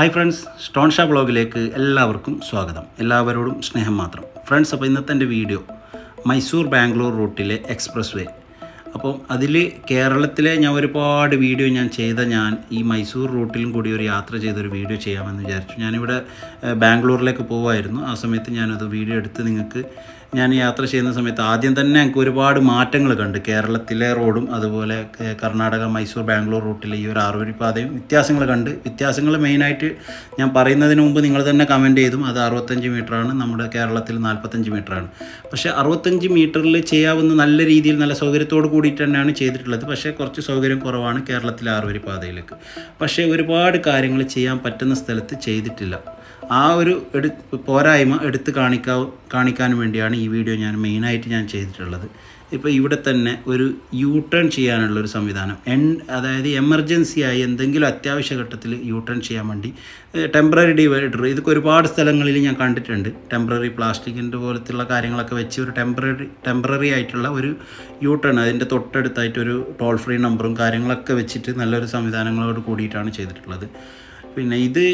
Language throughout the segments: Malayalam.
ഹായ് ഫ്രണ്ട്സ് സ്റ്റോൺ ഷാ ബ്ലോഗിലേക്ക് എല്ലാവർക്കും സ്വാഗതം. എല്ലാവരോടും സ്നേഹം മാത്രം. ഫ്രണ്ട്സ് അപ്പോൾ ഇന്നത്തെ എന്റെ വീഡിയോ മൈസൂർ ബാംഗ്ലൂർ റൂട്ടിലെ എക്സ്പ്രസ് വേ അപ്പം അതിൽ കേരളത്തിലെ ഞാൻ ഒരുപാട് വീഡിയോ ഞാൻ ചെയ്ത ഞാൻ ഈ മൈസൂർ റൂട്ടിലും കൂടി ഒരു യാത്ര ചെയ്തൊരു വീഡിയോ ചെയ്യാമെന്ന് വിചാരിച്ചു. ഞാനിവിടെ ബാംഗ്ലൂരിലേക്ക് പോവായിരുന്നു. ആ സമയത്ത് ഞാനത് വീഡിയോ എടുത്ത് നിങ്ങൾക്ക് ഞാൻ യാത്ര ചെയ്യുന്ന സമയത്ത് ആദ്യം തന്നെ എനിക്ക് ഒരുപാട് മാറ്റങ്ങൾ കണ്ട്. കേരളത്തിലെ റോഡും അതുപോലെ കർണാടക മൈസൂർ ബാംഗ്ലൂർ റൂട്ടിലെ ഈ ഒരു ആറുവരി പാതയും വ്യത്യാസങ്ങൾ കണ്ട്. വ്യത്യാസങ്ങൾ മെയിനായിട്ട് ഞാൻ പറയുന്നതിന് മുമ്പ് നിങ്ങൾ തന്നെ കമന്റ് ചെയ്തും അത് അറുപത്തഞ്ച് ആണ് നമ്മുടെ കേരളത്തിൽ നാൽപ്പത്തഞ്ച് ആണ് പക്ഷേ അറുപത്തഞ്ച് മീറ്ററിൽ ചെയ്യാവുന്ന നല്ല രീതിയിൽ നല്ല സൗകര്യത്തോട് കൂടിയിട്ട് തന്നെയാണ് ചെയ്തിട്ടുള്ളത്. പക്ഷേ കുറച്ച് സൗകര്യം കുറവാണ് കേരളത്തിലെ ആറുവരി പാതയിലേക്ക്. പക്ഷേ ഒരുപാട് കാര്യങ്ങൾ ചെയ്യാൻ പറ്റുന്ന സ്ഥലത്ത് ചെയ്തിട്ടില്ല. ആ ഒരു എടു പോരായ്മ എടുത്ത് കാണിക്കാ കാണിക്കാൻ വേണ്ടിയാണ് ഈ വീഡിയോ ഞാൻ മെയിനായിട്ട് ഞാൻ ചെയ്തിട്ടുള്ളത്. ഇപ്പോൾ ഇവിടെ തന്നെ ഒരു യൂ ടേൺ ചെയ്യാനുള്ള ഒരു സംവിധാനം. എൻ അതായത് എമർജൻസി ആയി എന്തെങ്കിലും അത്യാവശ്യ ഘട്ടത്തിൽ യൂ ടേൺ ചെയ്യാൻ വേണ്ടി ടെമ്പററി ഡിവൈഡർ ഇതൊക്കെ ഒരുപാട് സ്ഥലങ്ങളിൽ ഞാൻ കണ്ടിട്ടുണ്ട്. ടെമ്പററി പ്ലാസ്റ്റിക്കിന്റെ പോലത്തുള്ള കാര്യങ്ങളൊക്കെ വെച്ച് ഒരു ടെമ്പററി ടെമ്പററി ആയിട്ടുള്ള ഒരു യൂ ടേൺ അതിന്റെ തൊട്ടടുത്തായിട്ട് ഒരു ടോൾ ഫ്രീ നമ്പറും കാര്യങ്ങളൊക്കെ വെച്ചിട്ട് നല്ലൊരു സംവിധാനങ്ങളോട് കൂടിയിട്ടാണ് ചെയ്തിട്ടുള്ളത്. പിന്നെ ഇത്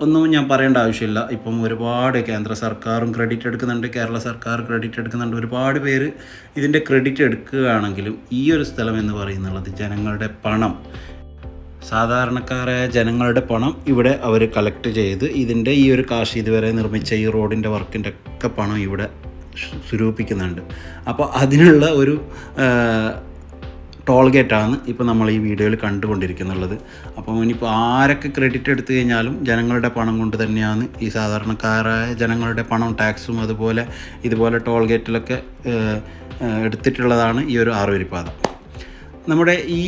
ഒന്നും ഞാൻ പറയേണ്ട ആവശ്യമില്ല. ഇപ്പം ഒരുപാട് കേന്ദ്ര സർക്കാരും ക്രെഡിറ്റ് എടുക്കുന്നുണ്ട്. കേരള സർക്കാർ ക്രെഡിറ്റ് എടുക്കുന്നുണ്ട്. ഒരുപാട് പേര് ഇതിന്റെ ക്രെഡിറ്റ് എടുക്കുകയാണെങ്കിലും ഈ ഒരു സ്ഥലം എന്ന് പറയുന്നത് ജനങ്ങളുടെ പണം. സാധാരണക്കാരായ ജനങ്ങളുടെ പണം ഇവിടെ അവർ കളക്ട് ചെയ്ത് ഇതിന്റെ ഈ ഒരു കാശ് ഇതുവരെ നിർമ്മിച്ച ഈ റോഡിന്റെ വർക്കിന്റെ ഒക്കെ പണം ഇവിടെ സ്വ- സ്വരൂപിക്കുന്നുണ്ട്. അപ്പോൾ അതിനുള്ള ഒരു ടോൾ ഗേറ്റാണ് ഇപ്പോൾ നമ്മൾ ഈ വീഡിയോയിൽ കണ്ടുകൊണ്ടിരിക്കുന്നുള്ളത്. അപ്പം ഇനിയിപ്പോൾ ആരൊക്കെ ക്രെഡിറ്റ് എടുത്തു കഴിഞ്ഞാലും ജനങ്ങളുടെ പണം കൊണ്ട് തന്നെയാണ് ഈ സാധാരണക്കാരായ ജനങ്ങളുടെ പണം ടാക്സും അതുപോലെ ഇതുപോലെ ടോൾ ഗേറ്റിലൊക്കെ എടുത്തിട്ടുള്ളതാണ് ഈ ഒരു ആറുവരിപ്പാത. നമ്മുടെ ഈ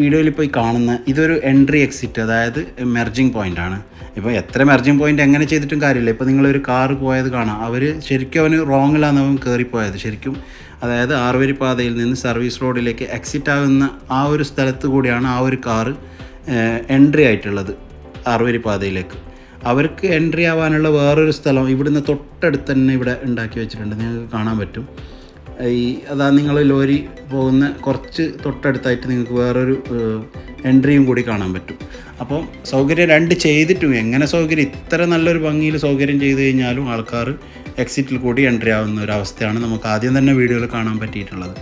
വീഡിയോയിൽ പോയി കാണുന്ന ഇതൊരു എൻട്രി എക്സിറ്റ് അതായത് മെർജിങ് പോയിന്റ് ആണ്. ഇപ്പോൾ എത്ര മെർജിങ് പോയിന്റ് എങ്ങനെ ചെയ്തിട്ടും കാര്യമില്ല. ഇപ്പോൾ നിങ്ങളൊരു കാർ പോയത് കാണാം. അവർ ശരിക്കും അവന് റോങ്ങിലാണ് അവൻ കയറിപ്പോയത് ശരിക്കും അതായത് ആറുവരി പാതയിൽ നിന്ന് സർവീസ് റോഡിലേക്ക് എക്സിറ്റ് ആകുന്ന ആ ഒരു സ്ഥലത്ത് കൂടിയാണ് ആ ഒരു കാറ് എൻട്രി ആയിട്ടുള്ളത് ആറുവരി പാതയിലേക്ക് അവർക്ക് എൻട്രി ആവാനുള്ള വേറൊരു സ്ഥലം ഇവിടുന്ന് തൊട്ടടുത്ത് തന്നെ ഇവിടെ ഉണ്ടാക്കി വെച്ചിട്ടുണ്ട്. നിങ്ങൾക്ക് കാണാൻ പറ്റും. ഈ അതാ നിങ്ങൾ ലോരി പോകുന്ന കുറച്ച് തൊട്ടടുത്തായിട്ട് നിങ്ങൾക്ക് വേറൊരു എൻട്രിയും കൂടി കാണാൻ പറ്റും. അപ്പോൾ സൗകര്യം രണ്ട് ചെയ്തിട്ടും എങ്ങനെ സൗകര്യം ഇത്ര നല്ലൊരു ഭംഗിയിൽ സൗകര്യം ചെയ്ത് കഴിഞ്ഞാലും ആൾക്കാർ എക്സിറ്റിൽ കൂടി എൻട്രി ആവുന്ന ഒരു അവസ്ഥയാണ് നമുക്ക് ആദ്യം തന്നെ വീഡിയോയിൽ കാണാൻ പറ്റിയിട്ടുള്ളത്.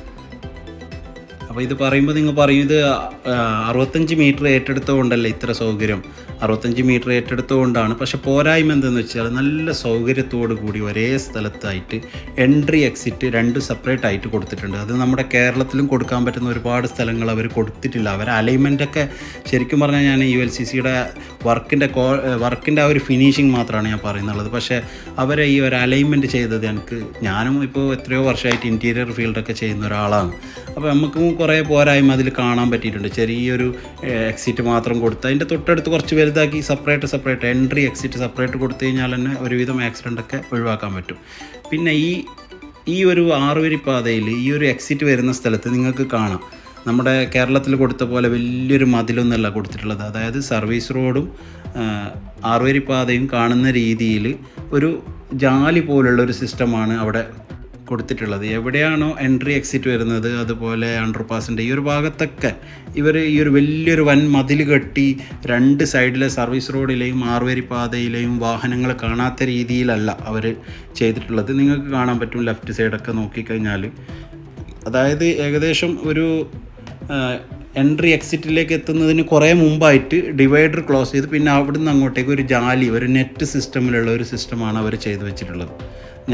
അപ്പോൾ ഇത് പറയുമ്പോൾ നിങ്ങൾ പറയും ഇത് അറുപത്തഞ്ച് മീറ്റർ ഏറ്റെടുത്തുകൊണ്ടല്ലേ ഇത്ര സൗകര്യം? അറുപത്തഞ്ച് മീറ്റർ ഏറ്റെടുത്തുകൊണ്ടാണ്. പക്ഷെ പോരായ്മ എന്തെന്ന് വെച്ചാൽ നല്ല സൗകര്യത്തോടു കൂടി ഒരേ സ്ഥലത്തായിട്ട് എൻട്രി എക്സിറ്റ് രണ്ട് സെപ്പറേറ്റ് ആയിട്ട് കൊടുത്തിട്ടുണ്ട്. അത് നമ്മുടെ കേരളത്തിലും കൊടുക്കാൻ പറ്റുന്ന ഒരുപാട് സ്ഥലങ്ങൾ അവർ കൊടുത്തിട്ടില്ല. അവർ അലൈൻമെന്റൊക്കെ ശരിക്കും പറഞ്ഞാൽ ഞാൻ യു എൽ സി സിയുടെ വർക്കിന്റെ കോ വർക്കിന്റെ ആ ഒരു ഫിനിഷിങ് മാത്രമാണ് ഞാൻ പറയുന്നുള്ളത് പക്ഷേ അവരെ ഈ ഒരു അലൈൻമെന്റ് ചെയ്തത് എനിക്ക് ഞാനും ഇപ്പോൾ എത്രയോ വർഷമായിട്ട് ഇന്റീരിയർ ഫീൽഡൊക്കെ ചെയ്യുന്ന ഒരാളാണ്. അപ്പോൾ നമുക്കും കുറേ പോരായ്മ അതിൽ കാണാൻ പറ്റിയിട്ടുണ്ട്. ചെറിയൊരു എക്സിറ്റ് മാത്രം കൊടുത്ത് അതിന്റെ തൊട്ടടുത്ത് കുറച്ച് വലുതാക്കി separate separate entry exit separate കൊടുത്തു കഴിഞ്ഞാൽ തന്നെ ഒരുവിധം ആക്സിഡന്റ് ഒക്കെ ഒഴിവാക്കാൻ പറ്റും. പിന്നെ ഈ ഈ ഒരു ആറുവരി പാതയിൽ ഈ ഒരു എക്സിറ്റ് വരുന്ന സ്ഥലത്ത് നിങ്ങൾക്ക് കാണാം. നമ്മുടെ കേരളത്തിൽ കൊടുത്ത പോലെ വലിയൊരു മതിലൊന്നല്ല കൊടുത്തിട്ടുള്ളത്. അതായത് സർവീസ് റോഡും ആറുവരി പാതയും കാണുന്ന രീതിയിൽ ഒരു ജാലി പോലുള്ള ഒരു സിസ്റ്റമാണ് അവിടെ കൊടുത്തിട്ടുള്ളത്. എവിടെയാണോ എൻട്രി എക്സിറ്റ് വരുന്നത് അതുപോലെ അണ്ടർപാസിന്റെ ഈ ഒരു ഭാഗത്തൊക്കെ ഇവർ ഈ ഒരു വലിയൊരു വൻ മതിൽ കെട്ടി രണ്ട് സൈഡിലെ സർവീസ് റോഡിലെയും ആറുവരി പാതയിലെയും വാഹനങ്ങൾ കാണാത്ത രീതിയിലല്ല അവർ ചെയ്തിട്ടുള്ളത്. നിങ്ങൾക്ക് കാണാൻ പറ്റും ലെഫ്റ്റ് സൈഡൊക്കെ നോക്കിക്കഴിഞ്ഞാൽ അതായത് ഏകദേശം ഒരു എൻട്രി എക്സിറ്റിലേക്ക് എത്തുന്നതിന് കുറേ മുമ്പായിട്ട് ഡിവൈഡർ ക്ലോസ് ചെയ്ത് പിന്നെ അവിടുന്ന് അങ്ങോട്ടേക്ക് ഒരു ജാലി ഒരു നെറ്റ് സിസ്റ്റമിലുള്ള ഒരു സിസ്റ്റമാണ് അവർ ചെയ്തു വെച്ചിട്ടുള്ളത്.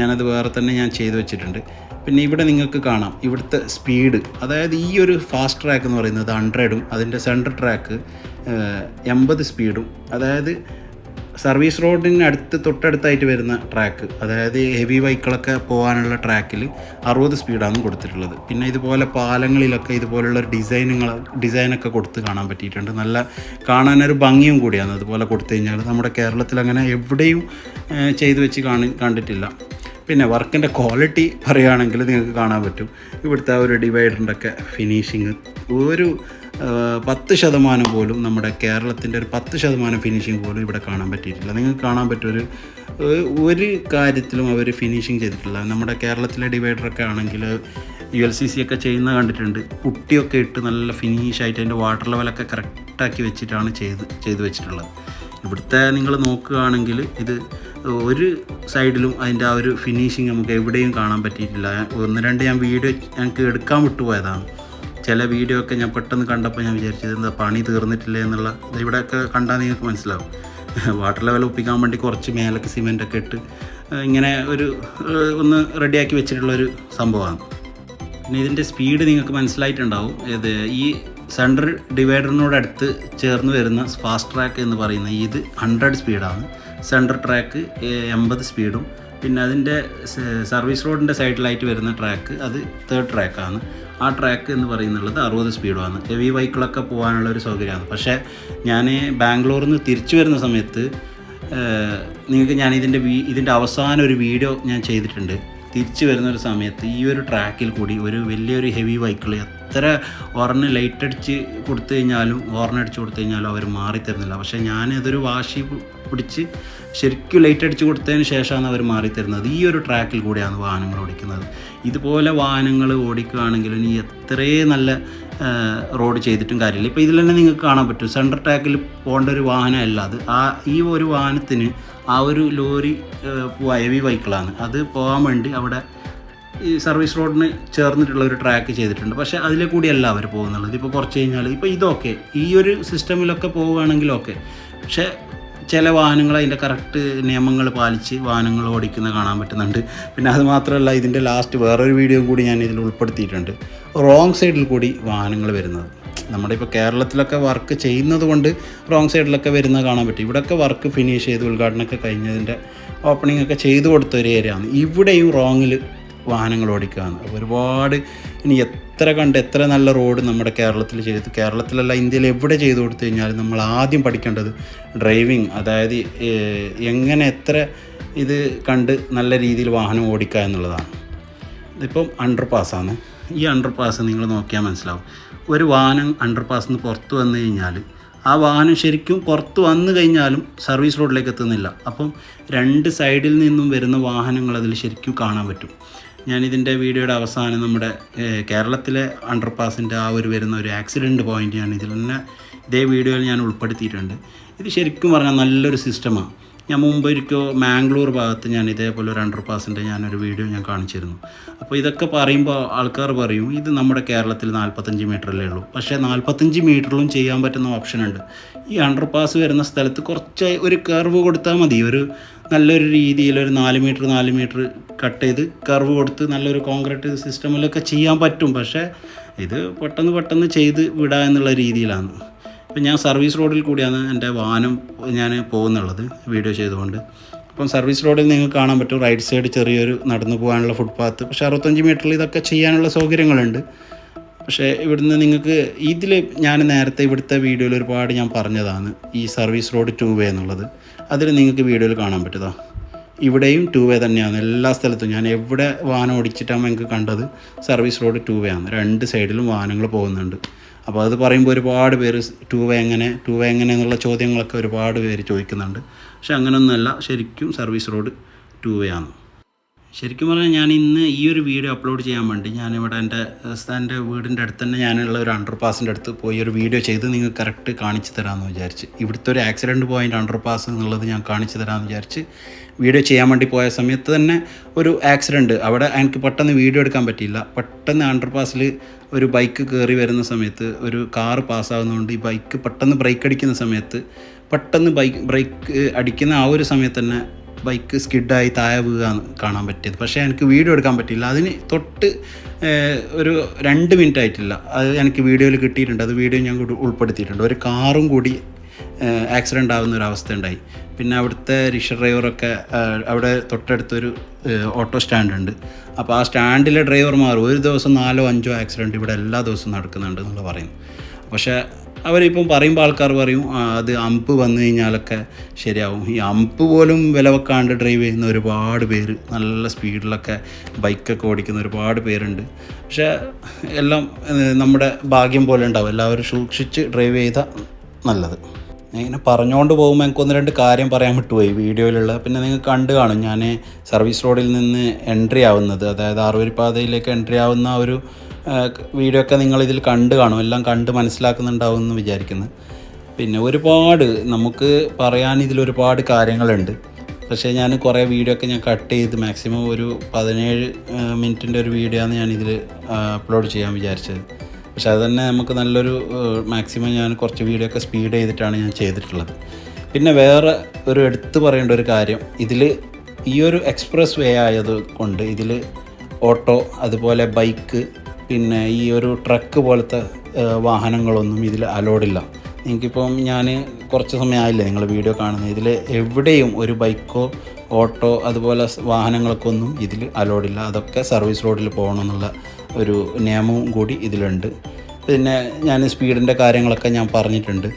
ഞാനത് വേറെ തന്നെ ഞാൻ ചെയ്തു വെച്ചിട്ടുണ്ട്. പിന്നെ ഇവിടെ നിങ്ങൾക്ക് കാണാം. ഇവിടുത്തെ സ്പീഡ് അതായത് ഈ ഒരു ഫാസ്റ്റ് ട്രാക്ക് എന്ന് പറയുന്നത് ഹൺഡ്രഡും അതിന്റെ സെൻട്രൽ ട്രാക്ക് എൺപത് സ്പീഡും അതായത് സർവീസ് റോഡിന് അടുത്ത് തൊട്ടടുത്തായിട്ട് വരുന്ന ട്രാക്ക് അതായത് ഹെവി വെഹിക്കിളൊക്കെ പോകാനുള്ള ട്രാക്കിൽ അറുപത് സ്പീഡാണ് കൊടുത്തിട്ടുള്ളത്. പിന്നെ ഇതുപോലെ പാലങ്ങളിലൊക്കെ ഇതുപോലുള്ള ഡിസൈനുകൾ ഡിസൈനൊക്കെ കൊടുത്ത് കാണാൻ പറ്റിയിട്ടുണ്ട്. നല്ല കാണാനൊരു ഭംഗിയും കൂടിയാണ് അതുപോലെ കൊടുത്തു കഴിഞ്ഞാൽ നമ്മുടെ കേരളത്തിൽ അങ്ങനെ എവിടെയും ചെയ്തു വെച്ച് കാണി കണ്ടിട്ടില്ല. പിന്നെ വർക്കിന്റെ ക്വാളിറ്റി പറയുകയാണെങ്കിൽ നിങ്ങൾക്ക് കാണാൻ പറ്റും. ഇവിടുത്തെ ഒരു ഡിവൈഡറിന്റെ ഒക്കെ ഫിനിഷിങ് ഒരു പത്ത് ശതമാനം പോലും നമ്മുടെ കേരളത്തിന്റെ ഒരു പത്ത് ശതമാനം ഫിനിഷിങ് പോലും ഇവിടെ കാണാൻ പറ്റിയിട്ടില്ല. നിങ്ങൾക്ക് കാണാൻ പറ്റൊരു ഒരു കാര്യത്തിലും അവർ ഫിനിഷിങ് ചെയ്തിട്ടില്ല. നമ്മുടെ കേരളത്തിലെ ഡിവൈഡറൊക്കെ ആണെങ്കിൽ യു എൽ സി സി ഒക്കെ ചെയ്യുന്ന കണ്ടിട്ടുണ്ട്. പുട്ടിയൊക്കെ ഇട്ട് നല്ല ഫിനിഷായിട്ട് അതിന്റെ വാട്ടർ ലെവലൊക്കെ കറക്റ്റാക്കി വെച്ചിട്ടാണ് ചെയ്ത് ചെയ്ത് വെച്ചിട്ടുള്ളത്. ഇവിടുത്തെ നിങ്ങൾ നോക്കുകയാണെങ്കിൽ ഇത് ഒരു സൈഡിലും അതിന്റെ ആ ഒരു ഫിനിഷിങ് നമുക്ക് എവിടെയും കാണാൻ പറ്റിയിട്ടില്ല. ഒന്ന് രണ്ട് ഞാൻ വീഡിയോ ഞങ്ങൾക്ക് എടുക്കാൻ വിട്ടുപോയതാണ്. ചില വീഡിയോ ഒക്കെ ഞാൻ പെട്ടെന്ന് കണ്ടപ്പോൾ ഞാൻ വിചാരിച്ചത് എന്താ പണി തീർന്നിട്ടില്ലേ എന്നുള്ള ഇവിടെയൊക്കെ കണ്ടാൽ നിങ്ങൾക്ക് മനസ്സിലാവും. വാട്ടർ ലെവൽ ഒപ്പിക്കാൻ വേണ്ടി കുറച്ച് മേലൊക്കെ സിമെന്റ് ഒക്കെ ഇട്ട് ഇങ്ങനെ ഒരു ഒന്ന് റെഡിയാക്കി വെച്ചിട്ടുള്ളൊരു സംഭവമാണ്. പിന്നെ ഇതിന്റെ സ്പീഡ് നിങ്ങൾക്ക് മനസ്സിലായിട്ടുണ്ടാവും. ഇത് ഈ സെൻട്രൽ ഡിവൈഡറിനോടടുത്ത് ചേർന്ന് വരുന്ന ഫാസ്റ്റ് ട്രാക്ക് എന്ന് പറയുന്ന ഇത് ഹൺഡ്രഡ് സ്പീഡാണ് സെൻട്രൽ ട്രാക്ക് എൺപത് സ്പീഡും പിന്നെ അതിന്റെ സർവീസ് റോഡിന്റെ സൈഡിലായിട്ട് വരുന്ന ട്രാക്ക് അത് തേർഡ് ട്രാക്കാണ് ആ ട്രാക്ക് എന്ന് പറയുന്നുള്ളത് അറുപത് സ്പീഡുമാണ് ഹെവി ബൈക്കിളൊക്കെ പോകാനുള്ള ഒരു സൗകര്യമാണ്. പക്ഷേ ഞാൻ ബാംഗ്ലൂരിൽ നിന്ന് തിരിച്ചു വരുന്ന സമയത്ത് നിങ്ങൾക്ക് ഞാൻ ഇതിന്റെ വീ ഇതിന്റെ അവസാന ഒരു വീഡിയോ ഞാൻ ചെയ്തിട്ടുണ്ട്. തിരിച്ചു വരുന്ന ഒരു സമയത്ത് ഈ ഒരു ട്രാക്കിൽ കൂടി ഒരു വലിയൊരു ഹെവി വെഹിക്കിൾ എത്ര ഹോർണ് ലൈറ്റ് അടിച്ച് കൊടുത്തു കഴിഞ്ഞാലും ഹോർൺ അടിച്ച് കൊടുത്തു കഴിഞ്ഞാലും അവർ മാറി തരുന്നില്ല. പക്ഷേ ഞാൻ അതൊരു വാശി പിടിച്ച് ശരിക്കും ലൈറ്റ് അടിച്ച് കൊടുത്തതിന് ശേഷമാണ് അവർ മാറി തരുന്നത്. ഈ ഒരു ട്രാക്കിൽ കൂടിയാണ് വാഹനങ്ങൾ ഓടിക്കുന്നത്. ഇതുപോലെ വാഹനങ്ങൾ ഓടിക്കുകയാണെങ്കിൽ ഇനി എത്രയും നല്ല റോഡ് ചെയ്തിട്ടും കാര്യമില്ല. ഇപ്പോൾ ഇതിൽ തന്നെ നിങ്ങൾക്ക് കാണാൻ പറ്റും. സെൻട്രൽ ട്രാക്കിൽ പോകേണ്ട ഒരു വാഹനമല്ല അത്. ആ ഈ ഒരു വാഹനത്തിന് ആ ഒരു ലോറി ഹെവി വെഹിക്കിളാണ് അത് പോകാൻ വേണ്ടി അവിടെ ഈ സർവീസ് റോഡിന് ചേർന്നിട്ടുള്ള ഒരു ട്രാക്ക് ചെയ്തിട്ടുണ്ട്. പക്ഷേ അതിലെ കൂടിയല്ല അവർ പോകുന്നുള്ളത്. ഇപ്പോൾ കുറച്ച് കഴിഞ്ഞാൽ ഇപ്പോൾ ഇതൊക്കെ ഈ ഒരു സിസ്റ്റമിലൊക്കെ പോവുകയാണെങ്കിലൊക്കെ പക്ഷേ ചില വാഹനങ്ങൾ അതിന്റെ കറക്റ്റ് നിയമങ്ങൾ പാലിച്ച് വാഹനങ്ങൾ ഓടിക്കുന്ന കാണാൻ പറ്റുന്നുണ്ട്. പിന്നെ അത് മാത്രമല്ല ഇതിന്റെ ലാസ്റ്റ് വേറൊരു വീഡിയോ കൂടി ഞാൻ ഇതിൽ ഉൾപ്പെടുത്തിയിട്ടുണ്ട്. റോങ് സൈഡിൽ കൂടി വാഹനങ്ങൾ വരുന്നത്. നമ്മുടെ ഇപ്പോൾ കേരളത്തിലൊക്കെ വർക്ക് ചെയ്യുന്നത് കൊണ്ട് റോങ് സൈഡിലൊക്കെ വരുന്നത് കാണാൻ പറ്റും. ഇവിടെയൊക്കെ വർക്ക് ഫിനിഷ് ചെയ്ത് ഉദ്ഘാടനമൊക്കെ കഴിഞ്ഞതിന്റെ ഓപ്പണിംഗ് ഒക്കെ ചെയ്തു കൊടുത്ത ഒരു ഏരിയ ആണ്. ഇവിടെയും റോങ്ങിൽ വാഹനങ്ങൾ ഓടിക്കുകയാണ് ഒരുപാട് ഇനി എത്ര കണ്ട് എത്ര നല്ല റോഡ് നമ്മുടെ കേരളത്തിൽ ചെയ്ത് കേരളത്തിലല്ല ഇന്ത്യയിൽ എവിടെ ചെയ്തു കൊടുത്തു കഴിഞ്ഞാലും നമ്മൾ ആദ്യം പഠിക്കേണ്ടത് ഡ്രൈവിങ് അതായത് എങ്ങനെ എത്ര ഇത് കണ്ട് നല്ല രീതിയിൽ വാഹനം ഓടിക്കുക എന്നുള്ളതാണ്. ഇതിപ്പം അണ്ടർ പാസ്സാണ് ഈ അണ്ടർ പാസ് നിങ്ങൾ നോക്കിയാൽ മനസ്സിലാവും. ഒരു വാഹനം അണ്ടർ പാസ്സിൽ നിന്ന് പുറത്ത് വന്നു കഴിഞ്ഞാൽ ആ വാഹനം ശരിക്കും പുറത്ത് വന്നു കഴിഞ്ഞാലും സർവീസ് റോഡിലേക്ക് എത്തുന്നില്ല. അപ്പം രണ്ട് സൈഡിൽ നിന്നും വരുന്ന വാഹനങ്ങൾ അതിൽ ശരിക്കും കാണാൻ പറ്റും. ഞാനിതിന്റെ വീഡിയോയുടെ അവസാനം നമ്മുടെ കേരളത്തിലെ അണ്ടർ പാസിന്റെ ആ ഒരു വരുന്ന ഒരു ആക്സിഡന്റ് പോയിന്റ് ഞാൻ ഇതിൽ തന്നെ ഇതേ വീഡിയോയിൽ ഞാൻ ഉൾപ്പെടുത്തിയിട്ടുണ്ട്. ഇത് ശരിക്കും പറഞ്ഞാൽ നല്ലൊരു സിസ്റ്റമാണ് ഞാൻ മുമ്പ് ഒരിക്കൽ മാംഗ്ലൂർ ഭാഗത്ത് ഞാൻ ഇതേപോലെ ഒരു അണ്ടർ പാസിന്റെ ഞാനൊരു വീഡിയോ ഞാൻ കാണിച്ചിരുന്നു. അപ്പോൾ ഇതൊക്കെ പറയുമ്പോൾ ആൾക്കാർ പറയും ഇത് നമ്മുടെ കേരളത്തിൽ നാൽപ്പത്തഞ്ച് മീറ്ററല്ലേ ഉള്ളൂ. പക്ഷേ നാൽപ്പത്തഞ്ച് മീറ്ററിലും ചെയ്യാൻ പറ്റുന്ന ഓപ്ഷൻ ഉണ്ട്. ഈ അണ്ടർപാസ് വരുന്ന സ്ഥലത്ത് കുറച്ച് ഒരു കർവ് കൊടുത്താൽ മതി. ഒരു നല്ലൊരു രീതിയിൽ ഒരു നാല് മീറ്റർ നാല് മീറ്റർ കട്ട് ചെയ്ത് കർവ് കൊടുത്ത് നല്ലൊരു കോൺക്രീറ്റ് സിസ്റ്റമിലൊക്കെ ചെയ്യാൻ പറ്റും. പക്ഷേ ഇത് പെട്ടെന്ന് പെട്ടെന്ന് ചെയ്ത് വിടുക എന്നുള്ള രീതിയിലാണ്. ഇപ്പം ഞാൻ സർവീസ് റോഡിൽ കൂടിയാണ് എന്റെ വാഹനം ഞാൻ പോകുന്നുള്ളത് വീഡിയോ ചെയ്തുകൊണ്ട്. അപ്പം സർവീസ് റോഡിൽ നിങ്ങൾക്ക് കാണാൻ പറ്റും റൈറ്റ് സൈഡ് ചെറിയൊരു നടന്നു പോകാനുള്ള ഫുട്പാത്ത് പക്ഷേ അറുപത്തഞ്ച് മീറ്ററിൽ ഇതൊക്കെ ചെയ്യാനുള്ള സൗകര്യങ്ങളുണ്ട്. പക്ഷേ ഇവിടുന്ന് നിങ്ങൾക്ക് ഇതിൽ ഞാൻ നേരത്തെ ഇവിടുത്തെ വീഡിയോയിൽ ഒരുപാട് ഞാൻ പറഞ്ഞതാണ് ഈ സർവീസ് റോഡ് ടു വേ എന്നുള്ളത്. അതിൽ നിങ്ങൾക്ക് വീഡിയോയിൽ കാണാൻ പറ്റുമോ ഇവിടെയും ടു വേ തന്നെയാണ്. എല്ലാ സ്ഥലത്തും ഞാൻ എവിടെ വാഹനം ഓടിച്ചിട്ടാണ് എനിക്ക് കണ്ടത്? സർവീസ് റോഡ് ടു വേ ആണ്. രണ്ട് സൈഡിലും വാഹനങ്ങൾ പോകുന്നുണ്ട്. അപ്പോൾ അത് പറയുമ്പോൾ ഒരുപാട് പേര് ടു വേ എങ്ങനെ ടു വേ എങ്ങനെ എന്നുള്ള ചോദ്യങ്ങളൊക്കെ ഒരുപാട് പേര് ചോദിക്കുന്നുണ്ട്. പക്ഷെ അങ്ങനെയൊന്നുമല്ല ശരിക്കും സർവീസ് റോഡ് ടു വേ ആണ്. ശരിക്കും പറഞ്ഞാൽ ഞാൻ ഇന്ന് ഈ ഒരു വീഡിയോ അപ്ലോഡ് ചെയ്യാൻ വേണ്ടി ഞാനിവിടെ എന്റെ എന്റെ വീടിന്റെ അടുത്ത് തന്നെ ഞാനുള്ള ഒരു അണ്ടർ പാസിന്റെ അടുത്ത് പോയി ഒരു വീഡിയോ ചെയ്ത് നിങ്ങൾക്ക് കറക്റ്റ് കാണിച്ചു തരാമെന്ന് വിചാരിച്ച്. ഇവിടുത്തെ ഒരു ആക്സിഡന്റ് പോയിന്റ് അണ്ടർ പാസ് എന്നുള്ളത് ഞാൻ കാണിച്ചു തരാമെന്ന് വിചാരിച്ച് വീഡിയോ ചെയ്യാൻ വേണ്ടി പോയ സമയത്ത് തന്നെ ഒരു ആക്സിഡന്റ് അവിടെ എനിക്ക് പെട്ടെന്ന് വീഡിയോ എടുക്കാൻ പറ്റിയില്ല. പെട്ടെന്ന് അണ്ടർ പാസിൽ ഒരു ബൈക്ക് കയറി വരുന്ന സമയത്ത് ഒരു കാറ് പാസ്സാകുന്നതുകൊണ്ട് ഈ ബൈക്ക് പെട്ടെന്ന് ബ്രേക്ക് അടിക്കുന്ന സമയത്ത് പെട്ടെന്ന് ബൈക്ക് ബ്രേക്ക് അടിക്കുന്ന ആ ഒരു സമയത്ത് തന്നെ ബൈക്ക് സ്കിഡായി താഴെ വീഴാന്ന് കാണാൻ പറ്റിയത്. പക്ഷേ എനിക്ക് വീഡിയോ എടുക്കാൻ പറ്റിയില്ല. അതിന് തൊട്ട് ഒരു രണ്ട് മിനിറ്റ് ആയിട്ടില്ല. അത് എനിക്ക് വീഡിയോയിൽ കിട്ടിയിട്ടുണ്ട്. അത് വീഡിയോ ഞാൻ ഉൾപ്പെടുത്തിയിട്ടുണ്ട്. ഒരു കാറും കൂടി ആക്സിഡന്റ് ആവുന്ന ഒരു അവസ്ഥ ഉണ്ടായി. പിന്നെ അവിടുത്തെ റിക്ഷ ഡ്രൈവറൊക്കെ അവിടെ തൊട്ടടുത്തൊരു ഓട്ടോ സ്റ്റാൻഡ് ഉണ്ട്. അപ്പോൾ ആ സ്റ്റാൻഡിലെ ഡ്രൈവർമാർ ഒരു ദിവസം നാലോ അഞ്ചോ ആക്സിഡന്റ് ഇവിടെ എല്ലാ ദിവസവും നടക്കുന്നുണ്ട് എന്നുള്ള പറയുന്നു. പക്ഷേ അവരിപ്പം പറയുമ്പോൾ ആൾക്കാർ പറയും അത് അമ്പ് വന്നു കഴിഞ്ഞാലൊക്കെ ശരിയാവും. ഈ അമ്പ് പോലും വില വെക്കാണ്ട് ഡ്രൈവ് ചെയ്യുന്ന ഒരുപാട് പേര് നല്ല സ്പീഡിലൊക്കെ ബൈക്കൊക്കെ ഓടിക്കുന്ന ഒരുപാട് പേരുണ്ട്. പക്ഷേ എല്ലാം നമ്മുടെ ഭാഗ്യം പോലെ ഉണ്ടാവും. എല്ലാവരും സൂക്ഷിച്ച് ഡ്രൈവ് ചെയ്താൽ നല്ലത്. ഇങ്ങനെ പറഞ്ഞുകൊണ്ട് പോകുമ്പോൾ എനിക്ക് ഒന്ന് രണ്ട് കാര്യം പറയാൻ വിട്ടുപോയി വീഡിയോയിലുള്ള. പിന്നെ നിങ്ങൾ കണ്ടു കാണും. ഞാൻ സർവീസ് റോഡിൽ നിന്ന് എൻട്രി ആവുന്നത് അതായത് ആറുവരിപ്പാതയിലേക്ക് എൻട്രി ആവുന്ന ഒരു വീഡിയോ ഒക്കെ നിങ്ങൾ ഇതിൽ കണ്ട് കാണും. എല്ലാം കണ്ട് മനസ്സിലാക്കുന്നുണ്ടാവും എന്ന് വിചാരിക്കുന്നു. പിന്നെ ഒരുപാട് നമുക്ക് പറയാൻ ഇതിൽ ഒരുപാട് കാര്യങ്ങളുണ്ട്. പക്ഷേ ഞാൻ കുറേ വീഡിയോ ഒക്കെ ഞാൻ കട്ട് ചെയ്ത് മാക്സിമം ഒരു പതിനേഴ് മിനിറ്റിന്റെ ഒരു വീഡിയോ ആണ് ഞാൻ അപ്ലോഡ് ചെയ്യാൻ വിചാരിച്ചത്. പക്ഷേ അത് തന്നെ നമുക്ക് നല്ലൊരു മാക്സിമം ഞാൻ കുറച്ച് വീഡിയോ ഒക്കെ സ്പീഡ് ചെയ്തിട്ടാണ് ഞാൻ ചെയ്തിട്ടുള്ളത്. പിന്നെ വേറെ ഒരു എടുത്തു പറയേണ്ട ഒരു കാര്യം. ഇതിൽ ഈ ഒരു എക്സ്പ്രസ് വേ ആയത് കൊണ്ട് ഇതിൽ ഓട്ടോ അതുപോലെ ബൈക്ക് പിന്നെ ഈ ഒരു ട്രക്ക് പോലത്തെ വാഹനങ്ങളൊന്നും ഇതിൽ അലോഡില്ല എനിക്കിപ്പം ഞാൻ കുറച്ച് സമയമായില്ലേ നിങ്ങൾ വീഡിയോ കാണുന്നത്. ഇതിൽ എവിടെയും ഒരു ബൈക്കോ ഓട്ടോ അതുപോലെ വാഹനങ്ങൾക്കൊന്നും ഇതിൽ അലോഡില്ല അതൊക്കെ സർവീസ് റോഡിൽ പോകണമെന്നുള്ള ഒരു നിയമവും കൂടി ഇതിലുണ്ട്. പിന്നെ ഞാൻ സ്പീഡിന്റെ കാര്യങ്ങളൊക്കെ ഞാൻ പറഞ്ഞിട്ടുണ്ട്.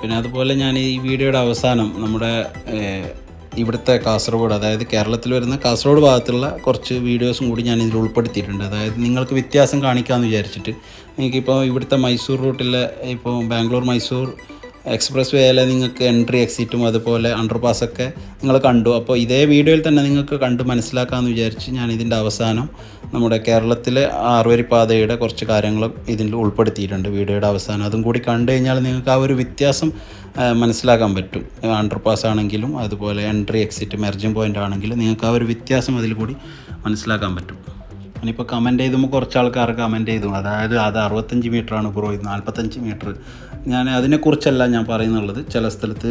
പിന്നെ അതുപോലെ ഞാൻ ഈ വീഡിയോയുടെ അവസാനം നമ്മുടെ ഇവിടുത്തെ കാസർഗോഡ് അതായത് കേരളത്തിൽ വരുന്ന കാസർഗോഡ് ഭാഗത്തുള്ള കുറച്ച് വീഡിയോസും കൂടി ഞാൻ ഇതിൽ ഉൾപ്പെടുത്തിയിട്ടുണ്ട്. അതായത് നിങ്ങൾക്ക് വ്യത്യാസം കാണിക്കാമെന്ന് വിചാരിച്ചിട്ട്. നിങ്ങൾക്കിപ്പോൾ ഇവിടുത്തെ മൈസൂർ റൂട്ടിലെ ഇപ്പോൾ ബാംഗ്ലൂർ മൈസൂർ എക്സ്പ്രസ് വേയിലെ നിങ്ങൾക്ക് എൻട്രി എക്സിറ്റും അതുപോലെ അണ്ടർപാസൊക്കെ നിങ്ങൾ കണ്ടു. അപ്പോൾ ഇതേ വീഡിയോയിൽ തന്നെ നിങ്ങൾക്ക് കണ്ട് മനസ്സിലാക്കാമെന്ന് വിചാരിച്ച് ഞാൻ ഇതിന്റെ അവസാനം നമ്മുടെ കേരളത്തിലെ ആറുവരിപ്പാതയുടെ കുറച്ച് കാര്യങ്ങളും ഇതിൽ ഉൾപ്പെടുത്തിയിട്ടുണ്ട് വീഡിയോയുടെ അവസാനം. അതും കൂടി കണ്ടു കഴിഞ്ഞാൽ നിങ്ങൾക്ക് ആ ഒരു വ്യത്യാസം മനസ്സിലാക്കാൻ പറ്റും. അണ്ടർപാസ് ആണെങ്കിലും അതുപോലെ എൻട്രി എക്സിറ്റ് മെർജിംഗ് പോയിന്റ് ആണെങ്കിലും നിങ്ങൾക്ക് ആ ഒരു വ്യത്യാസം അതിൽ കൂടി മനസ്സിലാക്കാൻ പറ്റും. ഞാനിപ്പോൾ കമന്റ് ചെയ്തുമ്പോൾ കുറച്ച് ആൾക്കാർ കമന്റ് ചെയ്തു. അതായത് അത് അറുപത്തഞ്ച് മീറ്ററാണ് ബ്രോ ഇത് നാൽപ്പത്തഞ്ച് മീറ്റർ ഞാൻ അതിനെക്കുറിച്ചല്ല ഞാൻ പറയുന്നുള്ളത്. ചില സ്ഥലത്ത്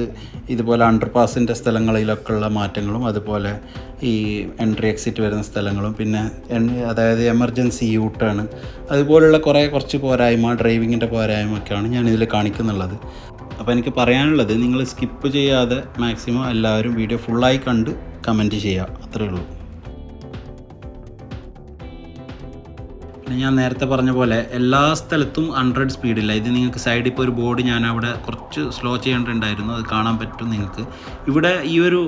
ഇതുപോലെ അണ്ടർ പാസിന്റെ സ്ഥലങ്ങളിലൊക്കെ ഉള്ള മാറ്റങ്ങളും അതുപോലെ ഈ എൻട്രി എക്സിറ്റ് വരുന്ന സ്ഥലങ്ങളും പിന്നെ അതായത് എമർജൻസി യൂട്ടാണ് അതുപോലുള്ള കുറേ കുറച്ച് പോരായ്മ ഡ്രൈവിങ്ങിന്റെ പോരായ്മ ഒക്കെയാണ് ഞാൻ ഇതിൽ കാണിക്കുന്നുള്ളത്. അപ്പോൾ എനിക്ക് പറയാനുള്ളത് നിങ്ങൾ സ്കിപ്പ് ചെയ്യാതെ മാക്സിമം എല്ലാവരും വീഡിയോ ഫുള്ളായി കണ്ട് കമന്റ് ചെയ്യുക. അത്രയേ ഉള്ളൂ. ഞാൻ നേരത്തെ പറഞ്ഞ പോലെ എല്ലാ സ്ഥലത്തും ഹൺഡ്രഡ് സ്പീഡില്ല ഇത് നിങ്ങൾക്ക് സൈഡിൽ ഇപ്പോൾ ഒരു ബോർഡ് ഞാൻ അവിടെ കുറച്ച് സ്ലോ ചെയ്യേണ്ടതുണ്ടായിരുന്നു അത് കാണാൻ പറ്റും നിങ്ങൾക്ക്. ഇവിടെ ഈ ഒരു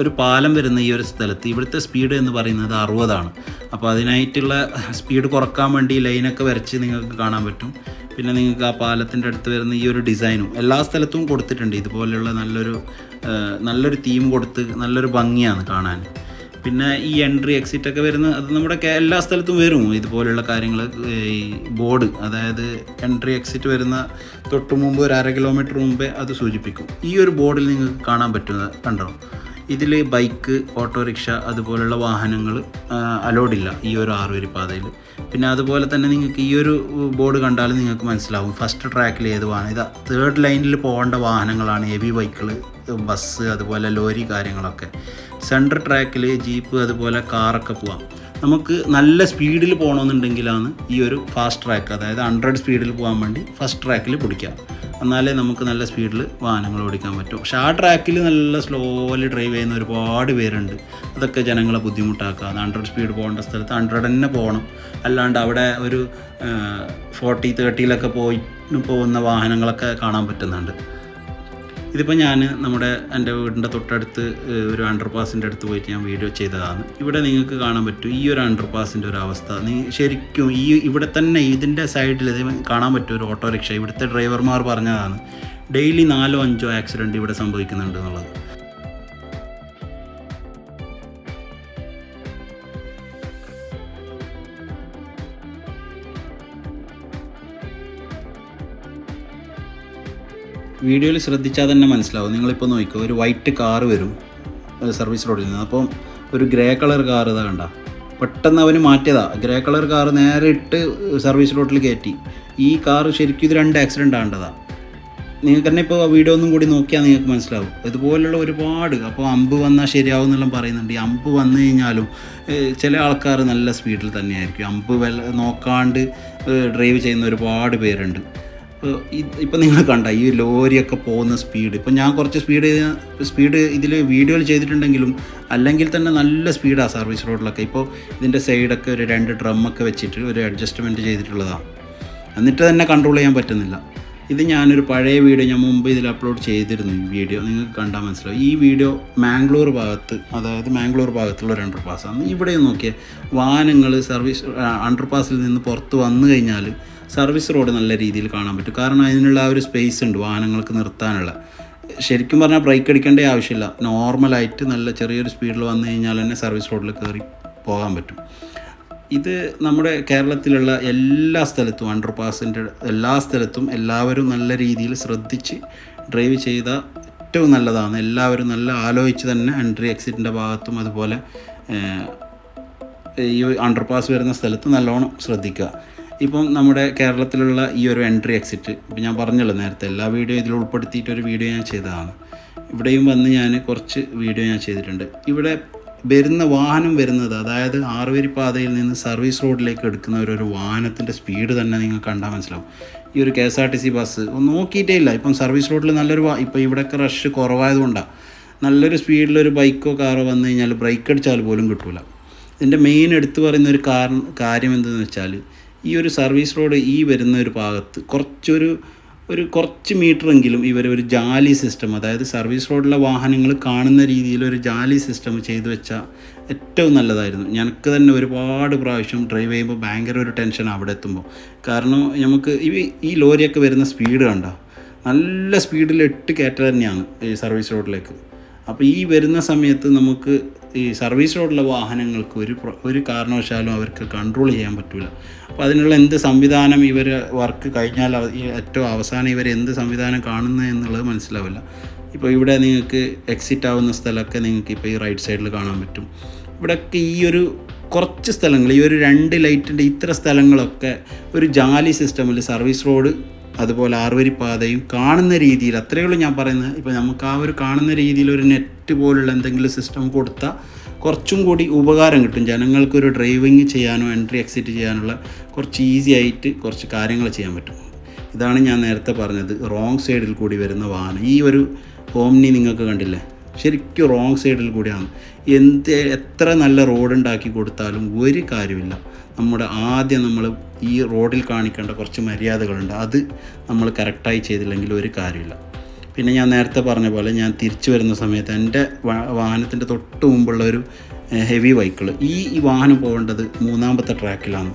ഒരു പാലം വരുന്ന ഈ ഒരു സ്ഥലത്ത് ഇവിടുത്തെ സ്പീഡ് എന്ന് പറയുന്നത് അറുപതാണ്. അപ്പോൾ അതിനായിട്ടുള്ള സ്പീഡ് കുറയ്ക്കാൻ വേണ്ടി ലൈനൊക്കെ വരച്ച് നിങ്ങൾക്ക് കാണാൻ പറ്റും. പിന്നെ നിങ്ങൾക്ക് ആ പാലത്തിന്റെ അടുത്ത് വരുന്ന ഈ ഒരു ഡിസൈനും എല്ലാ സ്ഥലത്തും കൊടുത്തിട്ടുണ്ട്. ഇതുപോലെയുള്ള നല്ലൊരു നല്ലൊരു തീം കൊടുത്ത് നല്ലൊരു ഭംഗിയാണ് കാണാൻ. പിന്നെ ഈ എൻട്രി എക്സിറ്റ് ഒക്കെ വരുന്ന അത് നമ്മുടെ എല്ലാ സ്ഥലത്തും വരും. ഇതുപോലെയുള്ള കാര്യങ്ങൾ ഈ ബോർഡ് അതായത് എൻട്രി എക്സിറ്റ് വരുന്ന തൊട്ട് മുമ്പ് ഒരു അര കിലോമീറ്റർ മുമ്പേ അത് സൂചിപ്പിക്കും. ഈ ഒരു ബോർഡിൽ നിങ്ങൾക്ക് കാണാൻ പറ്റുന്ന കണ്ടോ? ഇതിൽ ബൈക്ക് ഓട്ടോറിക്ഷ അതുപോലുള്ള വാഹനങ്ങൾ അലോഡില്ല ഈ ഒരു ആറുവരി പാതയിൽ. പിന്നെ അതുപോലെ തന്നെ നിങ്ങൾക്ക് ഈ ഒരു ബോർഡ് കണ്ടാൽ നിങ്ങൾക്ക് മനസ്സിലാവും ഫസ്റ്റ് ട്രാക്കിൽ ഏത് വാഹനം. ഇതാ തേർഡ് ലൈനിൽ പോകേണ്ട വാഹനങ്ങളാണ് ഹെവി ബൈക്കുകൾ ബസ് അതുപോലെ ലോറി കാര്യങ്ങളൊക്കെ. സെൻട്രൽ ട്രാക്കിൽ ജീപ്പ് അതുപോലെ കാറൊക്കെ പോവാം. നമുക്ക് നല്ല സ്പീഡിൽ പോകണമെന്നുണ്ടെങ്കിലാണ് ഈ ഒരു ഫാസ്റ്റ് ട്രാക്ക് അതായത് ഹൺഡ്രഡ് സ്പീഡിൽ പോകാൻ വേണ്ടി ഫസ്റ്റ് ട്രാക്കിൽ പിടിക്കാം എന്നാലേ നമുക്ക് നല്ല സ്പീഡിൽ വാഹനങ്ങൾ ഓടിക്കാൻ പറ്റും. പക്ഷേ ആ ട്രാക്കിൽ നല്ല സ്ലോലി ഡ്രൈവ് ചെയ്യുന്ന ഒരുപാട് പേരുണ്ട്. അതൊക്കെ ജനങ്ങളെ ബുദ്ധിമുട്ടാക്കുക. ഹൺഡ്രഡ് സ്പീഡ് പോകേണ്ട സ്ഥലത്ത് ഹൺഡ്രഡ് തന്നെ പോകണം. അല്ലാണ്ട് അവിടെ ഒരു ഫോർട്ടി തേർട്ടിയിലൊക്കെ പോയി പോകുന്ന വാഹനങ്ങളൊക്കെ കാണാൻ പറ്റുന്നുണ്ട്. ഇതിപ്പോൾ ഞാൻ നമ്മുടെ എന്റെ വീടിന്റെ തൊട്ടടുത്ത് ഒരു അണ്ടർപാസിന്റെ അടുത്ത് പോയിട്ട് ഞാൻ വീഡിയോ ചെയ്തതാണ്. ഇവിടെ നിങ്ങൾക്ക് കാണാൻ പറ്റും ഈ ഒരു അണ്ടർപാസിന്റെ ഒരു അവസ്ഥ. നീ ശരിക്കും ഈ ഇവിടെ തന്നെ ഇതിന്റെ സൈഡിൽ കാണാൻ പറ്റും ഒരു ഓട്ടോറിക്ഷ. ഇവിടുത്തെ ഡ്രൈവർമാർ പറഞ്ഞതാണ് ഡെയിലി നാലോ അഞ്ചോ ആക്സിഡന്റ് ഇവിടെ സംഭവിക്കുന്നുണ്ട് എന്നുള്ളത്. വീഡിയോയിൽ ശ്രദ്ധിച്ചാൽ തന്നെ മനസ്സിലാവും. നിങ്ങളിപ്പോൾ നോക്കിക്കോ ഒരു വൈറ്റ് കാർ വരും സർവീസ് റോഡിൽ നിന്ന്. അപ്പം ഒരു ഗ്രേ കളർ കാർ ഇതാ കണ്ട. പെട്ടെന്ന് അവന് മാറ്റിയതാ. ഗ്രേ കളർ കാർ നേരെ ഇട്ട് സർവീസ് റോഡിൽ കയറ്റി ഈ കാർ ശരിക്കും ഇത് രണ്ട് ആക്സിഡന്റ് ആണ്ടതാ നിങ്ങൾക്ക് തന്നെ ഇപ്പോൾ വീഡിയോ ഒന്നും കൂടി നോക്കിയാൽ നിങ്ങൾക്ക് മനസ്സിലാവും. ഇതുപോലുള്ള ഒരുപാട് അപ്പോൾ അമ്പ് വന്നാൽ ശരിയാവും എന്നെല്ലാം പറയുന്നുണ്ട്. ഈ അമ്പ് വന്നു കഴിഞ്ഞാലും ചില ആൾക്കാർ നല്ല സ്പീഡിൽ തന്നെയായിരിക്കും. അമ്പ് നോക്കാണ്ട് ഡ്രൈവ് ചെയ്യുന്ന ഒരുപാട് പേരുണ്ട്. ഇപ്പം നിങ്ങൾ കണ്ട ഈ ലോറിയൊക്കെ പോകുന്ന സ്പീഡ് ഇപ്പം ഞാൻ കുറച്ച് സ്പീഡ് സ്പീഡ് ഇതിൽ വീഡിയോയിൽ ചെയ്തിട്ടുണ്ടെങ്കിലും അല്ലെങ്കിൽ തന്നെ നല്ല സ്പീഡാണ് സർവീസ് റോഡിലൊക്കെ ഇപ്പോൾ ഇതിന്റെ സൈഡൊക്കെ ഒരു രണ്ട് ഡ്രമ്മൊക്കെ വെച്ചിട്ട് ഒരു അഡ്ജസ്റ്റ്മെന്റ് ചെയ്തിട്ടുള്ളതാണ് എന്നിട്ട് തന്നെ കൺട്രോൾ ചെയ്യാൻ പറ്റുന്നില്ല. ഇത് ഞാനൊരു പഴയ വീഡിയോ ഞാൻ മുമ്പ് ഇതിൽ അപ്ലോഡ് ചെയ്തിരുന്നു ഈ വീഡിയോ. നിങ്ങൾക്ക് കണ്ടാൽ മനസ്സിലാവും. ഈ വീഡിയോ മാംഗ്ലൂർ ഭാഗത്ത് അതായത് മാംഗ്ലൂർ ഭാഗത്തുള്ള ഒരു അണ്ടർപാസ്സാണ് ഇവിടെ നോക്കിയാൽ വാഹനങ്ങൾ സർവീസ് അണ്ടർ അണ്ടർപാസിൽ നിന്ന് പുറത്ത് വന്നു കഴിഞ്ഞാൽ സർവീസ് റോഡ് നല്ല രീതിയിൽ കാണാൻ പറ്റും. കാരണം അതിനുള്ള ആ ഒരു സ്പേസ് ഉണ്ട് വാഹനങ്ങൾക്ക് നിർത്താനുള്ള. ശരിക്കും പറഞ്ഞാൽ ബ്രേക്ക് അടിക്കേണ്ട ആവശ്യമില്ല. നോർമലായിട്ട് നല്ല ചെറിയൊരു സ്പീഡിൽ വന്നു കഴിഞ്ഞാൽ തന്നെ സർവീസ് റോഡിൽ കയറി പോകാൻ പറ്റും. ഇത് നമ്മുടെ കേരളത്തിലുള്ള എല്ലാ സ്ഥലത്തും അണ്ടർ പാസിന്റെ എല്ലാ സ്ഥലത്തും എല്ലാവരും നല്ല രീതിയിൽ ശ്രദ്ധിച്ച് ഡ്രൈവ് ചെയ്ത ഏറ്റവും നല്ലതാണ്. എല്ലാവരും നല്ല ആലോചിച്ച് തന്നെ എൻട്രി എക്സിറ്റിന്റെ ഭാഗത്തും അതുപോലെ ഈ അണ്ടർപാസ് വരുന്ന സ്ഥലത്ത് നല്ലോണം ശ്രദ്ധിക്കുക. ഇപ്പം നമ്മുടെ കേരളത്തിലുള്ള ഈ ഒരു എൻട്രി എക്സിറ്റ് ഇപ്പം ഞാൻ പറഞ്ഞല്ലോ നേരത്തെ എല്ലാ വീഡിയോ ഇതിൽ ഉൾപ്പെടുത്തിയിട്ട് ഒരു വീഡിയോ ഞാൻ ചെയ്തതാണ്. ഇവിടെയും വന്ന് ഞാൻ കുറച്ച് വീഡിയോ ഞാൻ ചെയ്തിട്ടുണ്ട്. ഇവിടെ വരുന്ന വാഹനം വരുന്നത് അതായത് ആറുവരി പാതയിൽ നിന്ന് സർവീസ് റോഡിലേക്ക് എടുക്കുന്ന ഒരു ഒരു വാഹനത്തിന്റെ സ്പീഡ് തന്നെ നിങ്ങൾക്ക് കണ്ടാൽ മനസ്സിലാവും. ഈ ഒരു K S R T C bus ഒന്നും നോക്കിയിട്ടേ ഇല്ല. ഇപ്പം സർവീസ് റോഡിൽ നല്ലൊരു വാ ഇപ്പം ഇവിടെയൊക്കെ റഷ് കുറവായതുകൊണ്ടാണ് നല്ലൊരു സ്പീഡിലൊരു ബൈക്കോ കാറോ വന്നു കഴിഞ്ഞാൽ ബ്രേക്ക് അടിച്ചാൽ പോലും കിട്ടില്ല ഇതിന്റെ മെയിൻ എടുത്തു പറയുന്ന ഒരു കാരണം കാര്യം എന്തെന്ന് വെച്ചാൽ ഈ ഒരു സർവീസ് റോഡ് ഈ വരുന്ന ഒരു ഭാഗത്ത് കുറച്ചൊരു ഒരു കുറച്ച് മീറ്ററെങ്കിലും ഇവർ ഒരു ജാലി സിസ്റ്റം അതായത് സർവീസ് റോഡിലെ വാഹനങ്ങൾ കാണുന്ന രീതിയിൽ ഒരു ജാലി സിസ്റ്റം ചെയ്തു വെച്ചാൽ ഏറ്റവും നല്ലതായിരുന്നു. ഞങ്ങൾക്ക് തന്നെ ഒരുപാട് പ്രാവശ്യം ഡ്രൈവ് ചെയ്യുമ്പോൾ ഭയങ്കര ഒരു ടെൻഷൻ അവിടെ എത്തുമ്പോൾ കാരണം നമുക്ക് ഈ ഈ ലോറിയൊക്കെ വരുന്ന സ്പീഡ് കണ്ട? നല്ല സ്പീഡിൽ എട്ട് കയറ്റ തന്നെയാണ് ഈ സർവീസ് റോഡിലേക്ക് അപ്പോൾ ഈ വരുന്ന സമയത്ത് നമുക്ക് ഈ സർവീസ് റോഡിലെ വാഹനങ്ങൾക്ക് ഒരു ഒരു കാരണവശാലും അവർക്ക് കൺട്രോൾ ചെയ്യാൻ പറ്റില്ല അപ്പോൾ അതിനുള്ള എന്ത് സംവിധാനം ഇവർ വർക്ക് കഴിഞ്ഞാൽ ഏറ്റവും അവസാനം ഇവർ എന്ത് സംവിധാനം കാണുന്നത് എന്നുള്ളത് മനസ്സിലാവില്ല. ഇപ്പോൾ ഇവിടെ നിങ്ങൾക്ക് എക്സിറ്റ് ആവുന്ന സ്ഥലമൊക്കെ നിങ്ങൾക്ക് ഇപ്പോൾ ഈ റൈറ്റ് സൈഡിൽ കാണാൻ പറ്റും. ഇവിടെയൊക്കെ ഈ ഒരു കുറച്ച് സ്ഥലങ്ങൾ ഈ ഒരു രണ്ട് ലൈറ്റിന്റെ ഇത്ര സ്ഥലങ്ങളൊക്കെ ഒരു ജാലി സിസ്റ്റമിൽ സർവീസ് റോഡ് അതുപോലെ ആറുവരി പാതയും കാണുന്ന രീതിയിൽ അത്രയേ ഉള്ളൂ ഞാൻ പറയുന്നത്. ഇപ്പോൾ നമുക്ക് ആ ഒരു കാണുന്ന രീതിയിൽ ഒരു നെറ്റ് പോലുള്ള എന്തെങ്കിലും സിസ്റ്റം കൊടുത്താൽ കുറച്ചും കൂടി ഉപകാരം കിട്ടും. ജനങ്ങൾക്കൊരു ഡ്രൈവിങ് ചെയ്യാനോ എൻട്രി എക്സിറ്റ് ചെയ്യാനുള്ള കുറച്ച് ഈസി ആയിട്ട് കുറച്ച് കാര്യങ്ങൾ ചെയ്യാൻ പറ്റും. ഇതാണ് ഞാൻ നേരത്തെ പറഞ്ഞത്. റോങ് സൈഡിൽ കൂടി വരുന്ന വാഹനം. ഈ ഒരു ഹോംനി നിങ്ങൾക്ക് കണ്ടില്ലേ? ശരിക്കും റോങ് സൈഡിൽ കൂടിയാണ്. എന്ത് എത്ര നല്ല റോഡ് ഉണ്ടാക്കി കൊടുത്താലും ഒരു കാര്യമില്ല നമ്മുടെ ആദ്യം നമ്മൾ ഈ റോഡിൽ കാണിക്കേണ്ട കുറച്ച് മര്യാദകളുണ്ട്. അത് നമ്മൾ കറക്റ്റായി ചെയ്തില്ലെങ്കിൽ ഒരു കാര്യമില്ല. പിന്നെ ഞാൻ നേരത്തെ പറഞ്ഞ പോലെ ഞാൻ തിരിച്ചു വരുന്ന സമയത്ത് എന്റെ വാഹനത്തിന്റെ തൊട്ട് മുമ്പുള്ള ഒരു ഹെവി വെഹിക്കിൾ ഈ വാഹനം പോകേണ്ടത് മൂന്നാമത്തെ ട്രാക്കിലാണ്.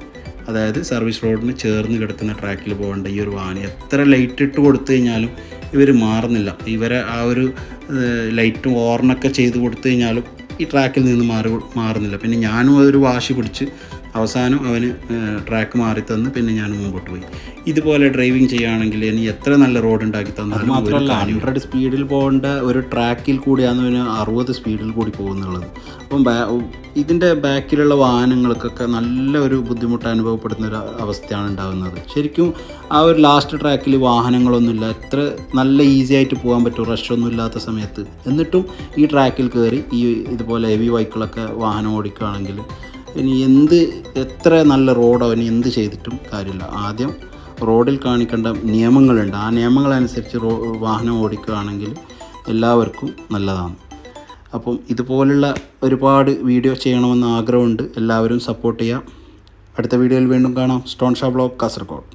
അതായത് സർവീസ് റോഡിന് ചേർന്ന് കിടക്കുന്ന ട്രാക്കിൽ പോകേണ്ട ഈ ഒരു വാഹനം. എത്ര ലൈറ്റ് ഇട്ട് കൊടുത്തു കഴിഞ്ഞാലും ഇവർ മാറുന്നില്ല. ഇവരെ ആ ഒരു ലൈറ്റും ഓർണൊക്കെ ചെയ്ത് കൊടുത്തു കഴിഞ്ഞാലും ഈ ട്രാക്കിൽ നിന്ന് മാറി മാറുന്നില്ല. പിന്നെ ഞാനും ഒരു വാശി പിടിച്ച് അവസാനം അവന് ട്രാക്ക് മാറി തന്ന് പിന്നെ ഞാൻ മുമ്പോട്ട് പോയി. ഇതുപോലെ ഡ്രൈവിംഗ് ചെയ്യുകയാണെങ്കിൽ ഇനി എത്ര നല്ല റോഡ് ഉണ്ടാക്കി തന്നാലും മാത്രമല്ല ഹൺഡ്രഡ് സ്പീഡിൽ പോകേണ്ട ഒരു ട്രാക്കിൽ കൂടിയാണ് അവന് അറുപത് സ്പീഡിൽ കൂടി പോകുന്നുള്ളത്. അപ്പം ഇതിന്റെ ബാക്കിലുള്ള വാഹനങ്ങൾക്കൊക്കെ നല്ല ഒരു ബുദ്ധിമുട്ട് അനുഭവപ്പെടുന്ന ഒരു അവസ്ഥയാണ് ഉണ്ടാകുന്നത്. ശരിക്കും ആ ഒരു ലാസ്റ്റ് ട്രാക്കിൽ വാഹനങ്ങളൊന്നുമില്ല. എത്ര നല്ല ഈസി ആയിട്ട് പോകാൻ പറ്റും റഷൊന്നും ഇല്ലാത്ത സമയത്ത്. എന്നിട്ടും ഈ ട്രാക്കിൽ കയറി ഈ ഇതുപോലെ ഹെവി വൈക്കിളൊക്കെ വാഹനം ഓടിക്കുകയാണെങ്കിൽ ഇനി എന്ത് എത്ര നല്ല റോഡോ ഇനി എന്ത് ചെയ്തിട്ടും കാര്യമില്ല. ആദ്യം റോഡിൽ കാണിക്കേണ്ട നിയമങ്ങളുണ്ട്. ആ നിയമങ്ങളനുസരിച്ച് റോ വാഹനം ഓടിക്കുകയാണെങ്കിൽ എല്ലാവർക്കും നല്ലതാണ്. അപ്പം ഇതുപോലുള്ള ഒരുപാട് വീഡിയോ ചെയ്യണമെന്ന് ആഗ്രഹമുണ്ട്. എല്ലാവരും സപ്പോർട്ട് ചെയ്യുക അടുത്ത വീഡിയോയിൽ വീണ്ടും കാണാം. Stone Sha blog Kasaragod.